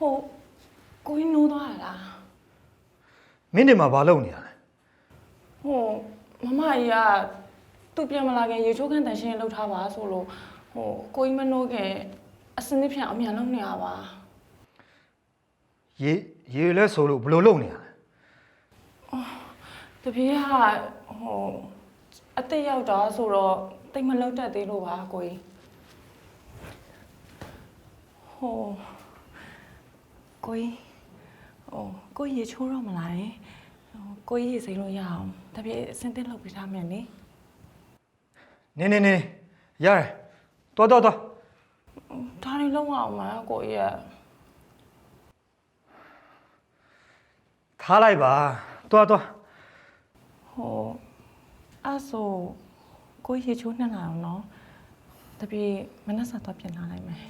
ဟိုကိုကြီးနိုးသွားတာလားမင်းနေမှာဘာလုပ်နေရလဲဟိုမမကြီးကသူပြန်မလာခင်ရေချိုးခန်းတန်ရှင်းလောက်ထားပါဆိုလို့ဟိုကိုကြီးမနိုးခင်အစနစ်ဖြန်အမြန်လုပ်နေရပါရေရေလဲဆိုလို့ဘယ်လိုလုပ်နေရလဲတပြေးကဟိုအသက်ရောက်တာဆိုတော့တိတ်မလောက်တတ်သေးလို့ပါကိုကြီးဟို ကိုကြီးဟိုကိုကြီးရေချိုးတော့မလားရင်ဟိုကိုကြီးရေစိမ့်လို့ရအောင်တပြေးအစင်တက်လုပ်ပေးထားမယ်နိနေနေနေရတယ်တော်တော်တော်ဒါတွေလုံးဝအောင်မကိုကြီးရဲ့ထားလိုက်ပါတော်တော်ဟိုအဲ့ဆိုကိုကြီးရေချိုးနှစ်လာအောင်နော်တပြေးမနှက်ဆက်တော့ပြင်လာလိုက်မယ်